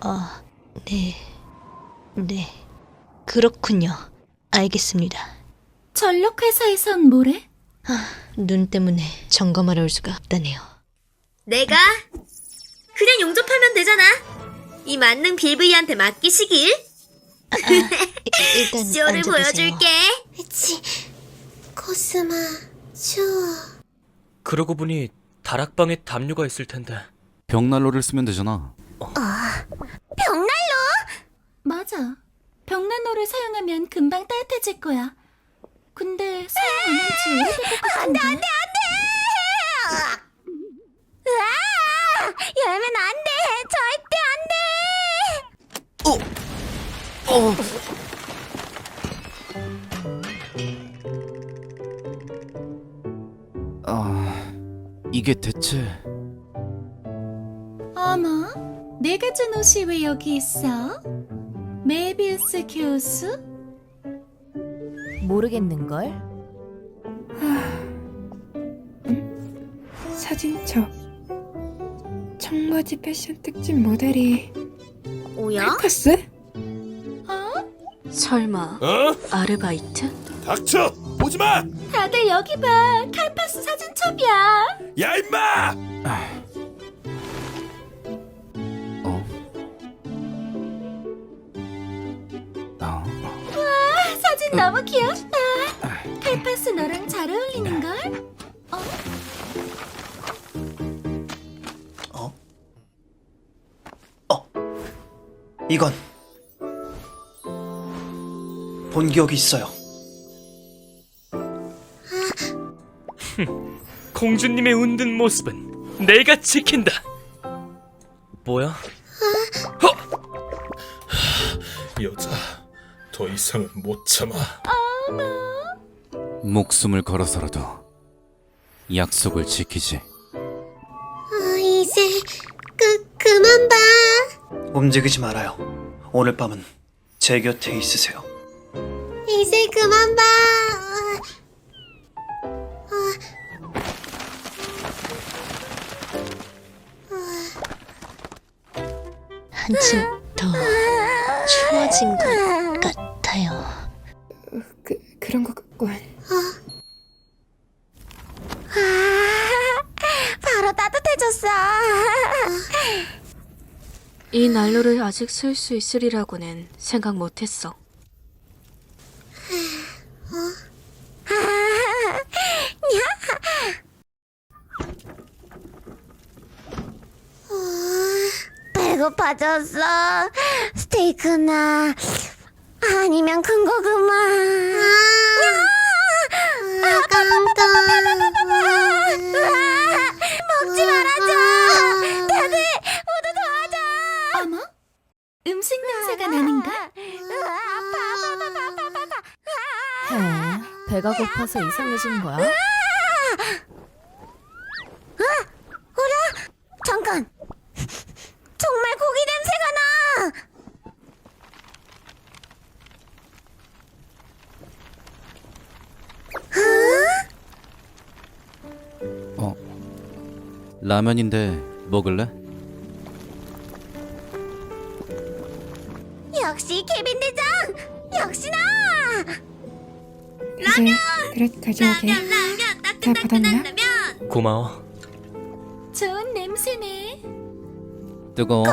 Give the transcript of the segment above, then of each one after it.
아, 네. 네. 그렇군요. 알겠습니다. 전력회사에선 뭐래? 눈 때문에 점검하러 올 수가 없다네요. 내가 그냥 용접하면 되잖아. 이 만능 빌브이한테 맡기시길. 일단 쇼를 앉아보세요. 보여줄게. 치, 코스마, 추워. 그러고 보니 다락방에 담요가 있을 텐데. 벽난로를 쓰면 되잖아. 벽난로? 맞아. 벽난로를 사용하면 금방 따뜻해질 거야. 근데 사용 안 한지 오래될 것 같은데. 안 돼, 안 돼, 으아! 열면 안 돼! 절대 안 돼! 아, 이게 대체 어머, 내가 준 옷이 왜 여기 있어? 메비우스 교수? 모르겠는걸? 사진첩 청바지 패션 특집 모델이 오야? 칼카스? 어? 설마 어? 아르바이트? 닥쳐! 보지 마! 다들 여기 봐. 칼파스 사진첩이야. 야 임마! 너무 귀엽다. 칼파스 너랑 잘 어울리는걸? 이건 본 기억이 있어요. 공주님의 운든 모습은 내가 지킨다. 뭐야? 여자, 더 이상은 못 참아. 목숨을 걸어서라도 약속을 지키지. 아, 이제, 그, 그만 봐. 움직이지 말아요. 오늘 밤은 제 곁에 있으세요. 이제 그만 봐. 한층 더 추워진 것 같아요. 그, 그런 것 같군 아, 바로 따뜻해졌어. 이 난로를 아직 쓸 수 있으리라고는 생각 못했어. 배고파졌어. 스테이크나 아니면 큰 거 그만. 아, 깜짝. 먹지 말아줘. 다들 모두 도와줘. 어머? 음식 냄새가 나는가? 아파, 아파, 아파, 아파, 아파. 해, 배가 고파서 이상해진 거야? 어라? 잠깐. 정말 고기 냄새가 나. 어, 라면인데 먹을래? 역시 케빈 대장. 역시나. 이제 그릇 가져오게 라면, 라면, 다 따끈따끈한 받았나? 라면. 고마워. 좋은 냄새네. 뜨거워.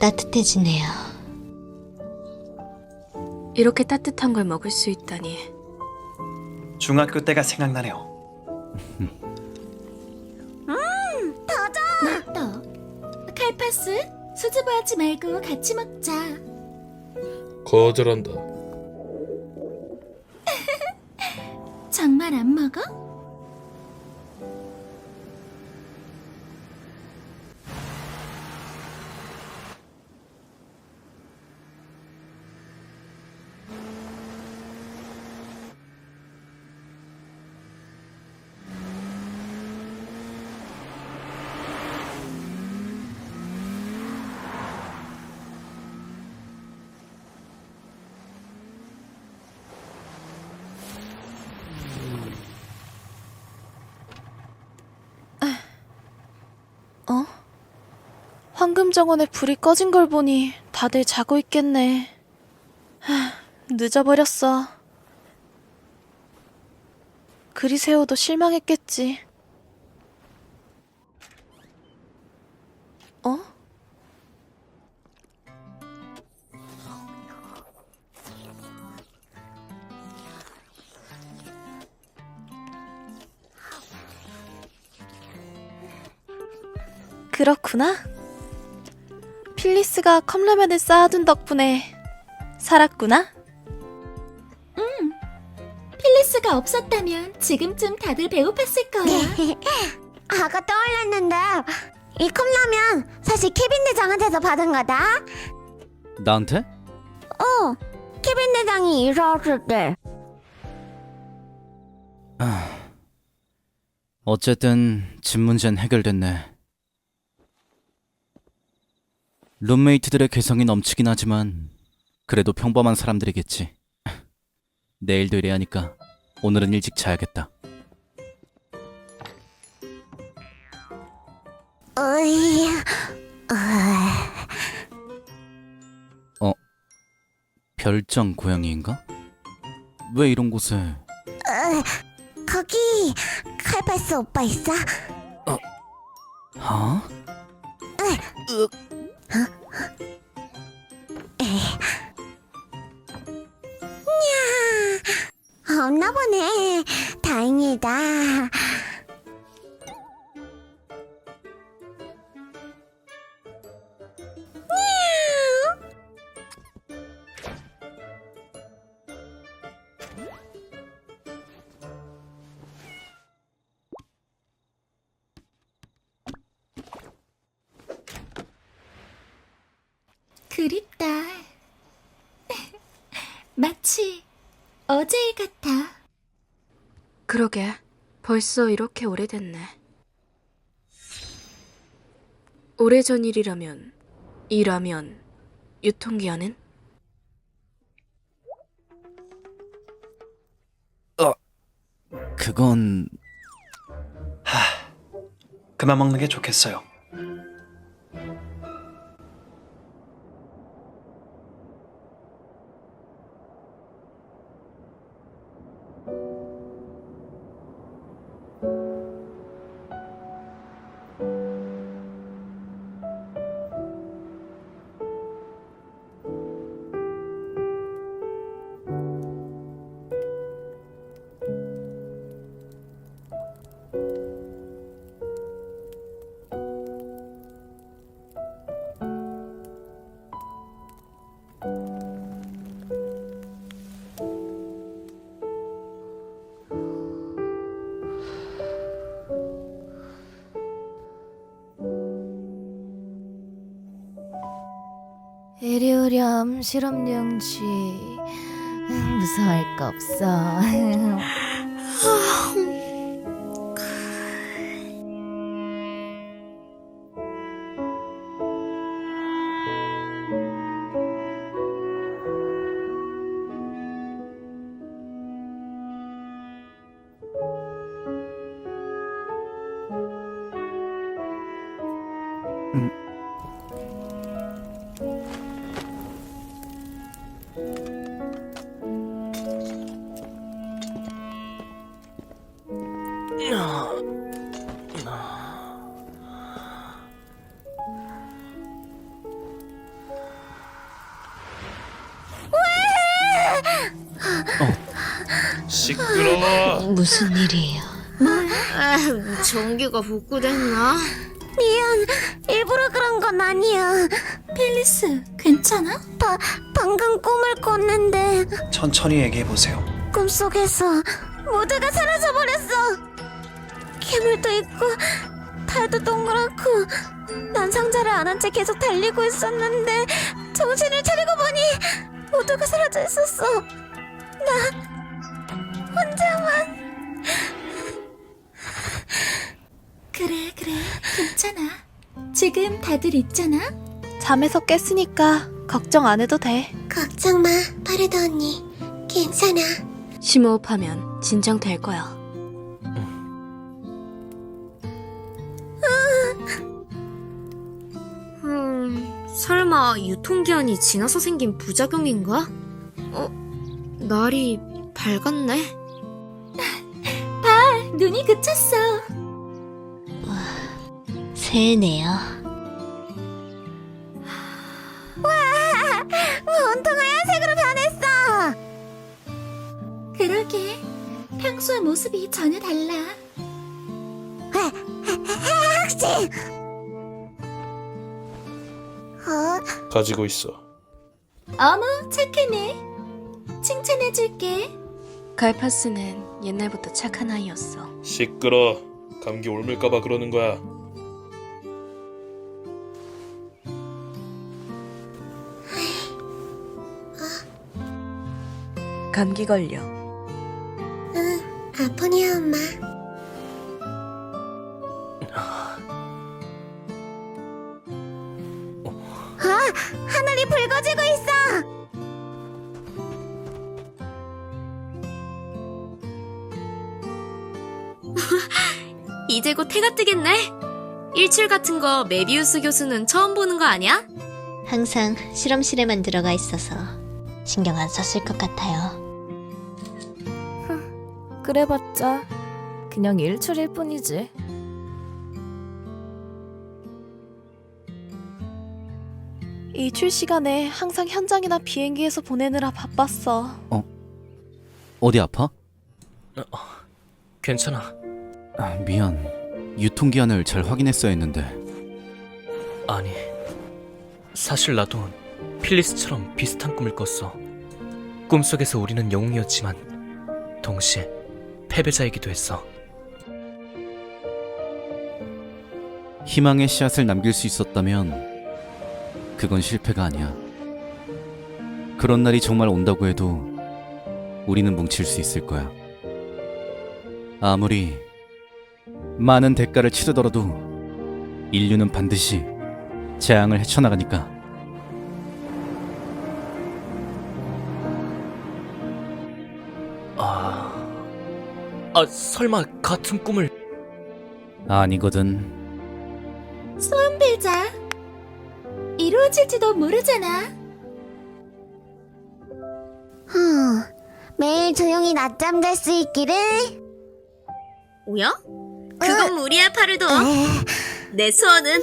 따뜻해지네요. 이렇게 따뜻한 걸 먹을 수 있다니. 중학교 때가 생각나네요. 맞다. 칼파스, 수줍어하지 말고 같이 먹자. 거절한다. 정말 안 먹어? 황금 정원에 불이 꺼진 걸 보니 다들 자고 있겠네. 하, 늦어버렸어. 그리세오도 실망했겠지. 어? 그렇구나. 필리스가 컵라면을 쌓아둔 덕분에 살았구나. 필리스가 없었다면 지금쯤 다들 배고팠을 거야. 아까 떠올랐는데 이 컵라면 사실 케빈 대장한테서 받은 거다. 나한테? 어, 케빈 대장이 일어났을 때. 어쨌든 집 문제는 해결됐네. 룸메이트들의 개성이 넘치긴 하지만 그래도 평범한 사람들이겠지. 내일도 일해야 하니까 오늘은 일찍 자야겠다. 어이, 어, 별장 고양이인가? 왜 이런 곳에 어, 거기 칼파스 오빠 있어? 어? 냐, 없나 보네. 다행이다. 그립다. 마치 어제 일 같아. 그러게, 벌써 이렇게 오래됐네. 오래전 일이라면, 이 라면, 유통기한은? 그건 그만 먹는 게 좋겠어요. 오렴 실험용지. 무서워할 거 없어 시끄러워. 무슨 일이에요? 아, 전기가 복구됐나? 미안, 일부러 그런 건 아니야. 필리스, 괜찮아? 바, 방금 꿈을 꿨는데 천천히 얘기해 보세요. 꿈속에서 모두가 사라져버렸어. 괴물도 있고 달도 동그랗고 난 상자를 안 한 채 계속 달리고 있었는데 정신을 차리고 보니 모두가 사라져 있었어. 나 혼자만 그래, 그래, 괜찮아. 지금 다들 있잖아. 잠에서 깼으니까 걱정 안 해도 돼 걱정 마, 파르도 언니. 괜찮아. 심호흡하면 진정될 거야. 음, 설마 유통기한이 지나서 생긴 부작용인가? 어, 날이 밝았네. 눈이 그쳤어. 새해네요. 온통 하얀색으로 변했어. 그러게. 평소와 모습이 전혀 달라. 혹시 어? 가지고 있어. 어머, 착하네. 칭찬해줄게. 갈파스는 옛날부터 착한 아이였어. 시끄러. 감기 옮을까봐 그러는 거야. 감기 걸려. 아프냐 엄마? 아, 하늘이 붉어지고 있어. 이제 곧 해가 뜨겠네. 일출 같은 거 메비우스 교수는 처음 보는 거 아니야? 항상 실험실에만 들어가 있어서 신경 안 썼을 것 같아요. 그래봤자 그냥 일출일 뿐이지. 이출 시간에 항상 현장이나 비행기에서 보내느라 바빴어. 어디 아파? 괜찮아. 아, 미안. 유통기한을 잘 확인했어야 했는데. 아니, 사실 나도 필리스처럼 비슷한 꿈을 꿨어. 꿈속에서 우리는 영웅이었지만 동시에 패배자이기도 했어. 희망의 씨앗을 남길 수 있었다면 그건 실패가 아니야. 그런 날이 정말 온다고 해도 우리는 뭉칠 수 있을 거야. 아무리 많은 대가를 치르더라도 인류는 반드시 재앙을 헤쳐나가니까. 아, 아 설마 같은 꿈을? 아니거든. 소원 빌자. 이루어질지도 모르잖아. 후, 매일 조용히 낮잠 잘수 있기를. 뭐야? 그건 무리야, 파르도. 에, 내 소원은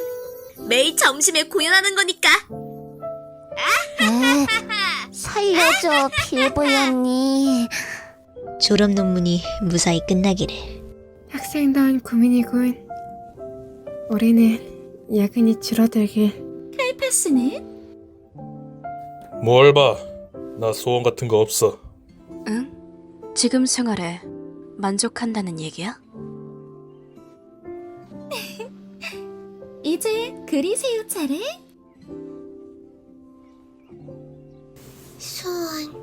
매일 점심에 공연하는 거니까. 에, 살려줘, 빌보이 언니. 졸업 논문이 무사히 끝나기를. 학생다운 고민이군. 올해는 야근이 줄어들길. 칼파스는? 뭘 봐. 나 소원 같은 거 없어. 응? 지금 생활에 만족한다는 얘기야? 이제 그리세요 차례? 소원,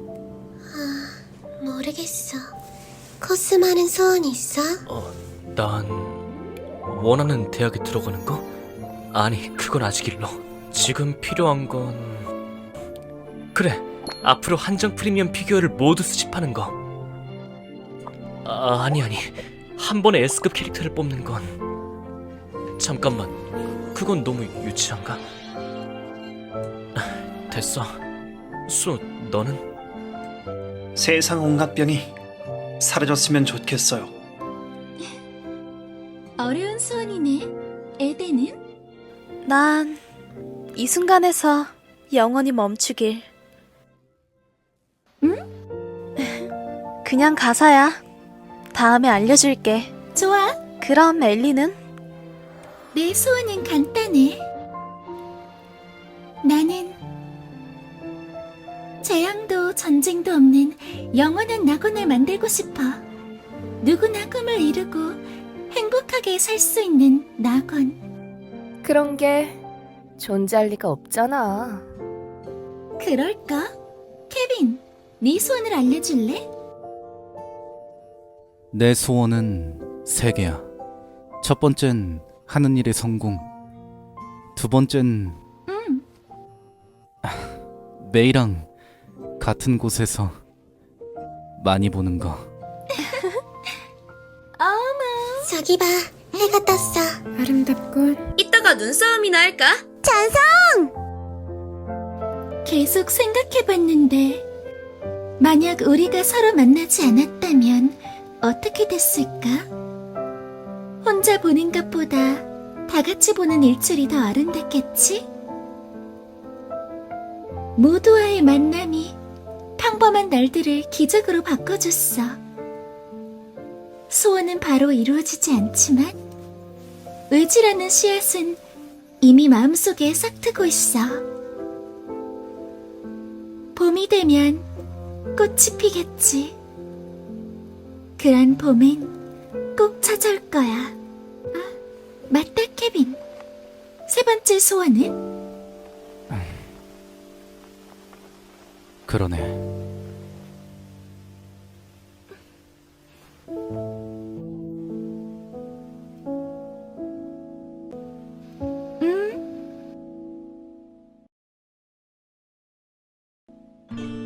아, 모르겠어. 코스마는 소원 있어? 어, 난 원하는 대학에 들어가는 거? 아니, 그건 아직 일러. 지금 필요한 건 그래. 앞으로 한정 프리미엄 피규어를 모두 수집하는 거. 아, 아니 아니. 한 번에 S급 캐릭터를 뽑는 건 잠깐만. 그건 너무 유치한가? 아, 됐어. 수, 너는? 세상 온갖 병이 사라졌으면 좋겠어요. 어려운 소원이네. 에덴은? 난 이 순간에서 영원히 멈추길. 응? 그냥 가사야. 다음에 알려줄게. 좋아. 그럼 엘리는? 내 소원은 간단해. 나는 재앙도 전쟁도 없는 영원한 낙원을 만들고 싶어. 누구나 꿈을 이루고 행복하게 살 수 있는 낙원. 그런 게 존재할 리가 없잖아. 그럴까? 케빈, 네 소원을 알려줄래? 내 소원은 세 개야. 첫 번째는 하는 일의 성공. 두 번째는 응. 메이랑 같은 곳에서 많이 보는 거. 어머. 저기 봐, 해가 떴어. 아름답군. 이따가 눈싸움이나 할까? 찬성! 계속 생각해봤는데, 만약 우리가 서로 만나지 않았다면 어떻게 됐을까? 혼자 보는 것보다 다 같이 보는 일출이 더 아름답겠지? 모두와의 만남이 평범한 날들을 기적으로 바꿔줬어. 소원은 바로 이루어지지 않지만, 의지라는 씨앗은 이미 마음속에 싹 트고 있어. 봄이 되면 꽃이 피겠지. 그런 봄은 꼭 찾아올 거야. 맞다, 케빈. 세 번째 소원은? 그러네. 음.